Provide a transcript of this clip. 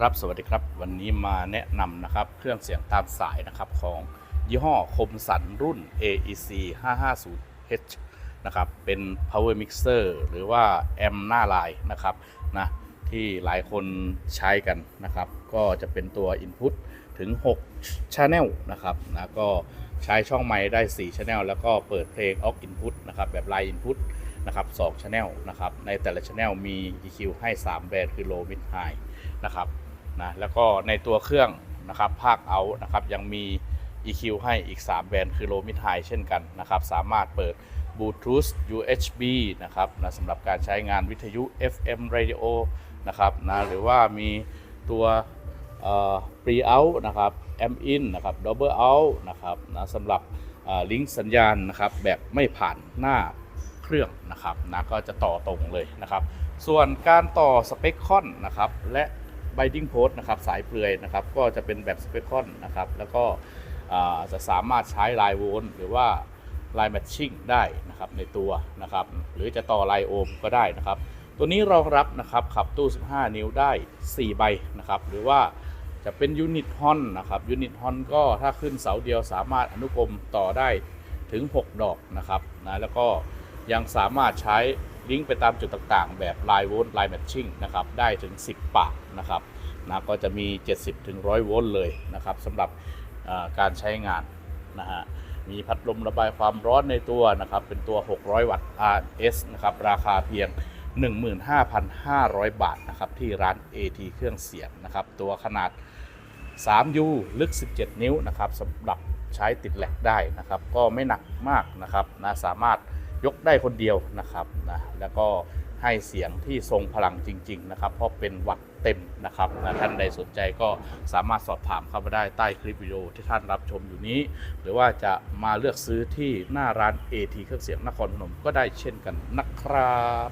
ครับสวัสดีครับ วันนี้มาแนะนำนะครับเครื่องเสียงตามสายนะครับของยี่ห้อคมสันรุ่น AEC 550H นะครับเป็น power mixer หรือว่าแอมหน้าลายนะครับนะที่หลายคนใช้กันนะครับ ก็จะเป็นตัว input ถึง 6 channel นะครับนะก็ใช้ช่องไม้ได้ 4 channel แล้วก็เปิดเพลง aux input นะครับแบบ line input นะครับ2 channel นะครับในแต่ละ channel มี EQ ให้ 3 แบนด์คือ low mid high นะครับ นะแล้วก็ในตัวเครื่องนะครับภาคเอานะครับยังมี EQ ให้อีก 3 แบรนด์คือ low mid high เช่นกันนะครับสามารถเปิด Bluetooth USB นะครับนะสำหรับการใช้งานวิทยุ FM radio นะครับนะหรือว่ามีตัวเอ่อ pre out นะครับ amp in นะครับ double out นะครับนะสำหรับลิงก์สัญญาณนะครับแบบไม่ผ่านหน้าเครื่องนะครับนะก็จะต่อตรงเลยนะครับ ส่วนการต่อสเปคคอนนะครับและ binding post นะครับสายเปลือยนะครับก็จะเป็นแบบสเปคคอนนะครับแล้วก็จะสามารถใช้ลายโวลต์หรือว่าลายแมทชิ่งได้นะครับในตัวนะครับหรือจะต่อลายโอห์มก็ได้นะครับ ตัวนี้รองรับนะครับขับตู้ 15 นิ้วได้ 4 ใบนะครับหรือว่าจะเป็นยูนิตฮอนนะครับยูนิตฮอนก็ถ้าขึ้นเสาเดียวสามารถอนุกรมต่อได้ถึง 6 ดอกนะครับนะแล้วก็ยังสามารถใช้ลิงก์ไปตามจุดต่างๆ แบบลายโวลต์ลายแมทชิ่งนะครับได้ถึง 10 ปาก นะครับนะก็จะมี70ถึง100โวลต์เลยนะครับสำหรับการใช้งานนะฮะมีพัดลมระบายความร้อนในตัวนะครับ เป็นตัว 600 วัตต์ RS นะครับ ราคาเพียง 15,500 บาทนะครับ ที่ร้าน AT เครื่องเสียงนะครับ ตัวขนาด 3U ลึก 17 นิ้วนะครับสำหรับใช้ติดแหลกได้นะครับ ก็ไม่หนักมากนะครับนะสามารถยกได้คนเดียวนะครับนะแล้วก็ ให้เสียงที่ทรงพลังจริง ๆ นะครับ เพราะเป็นวัดเต็มนะครับนะท่านใดสนใจก็สามารถสอบถามเข้ามาได้ใต้คลิปวิดีโอที่ท่านรับชมอยู่นี้ หรือว่าจะมาเลือกซื้อที่หน้าร้าน AT เครื่องเสียงนครพนมก็ได้เช่นกันนะครับ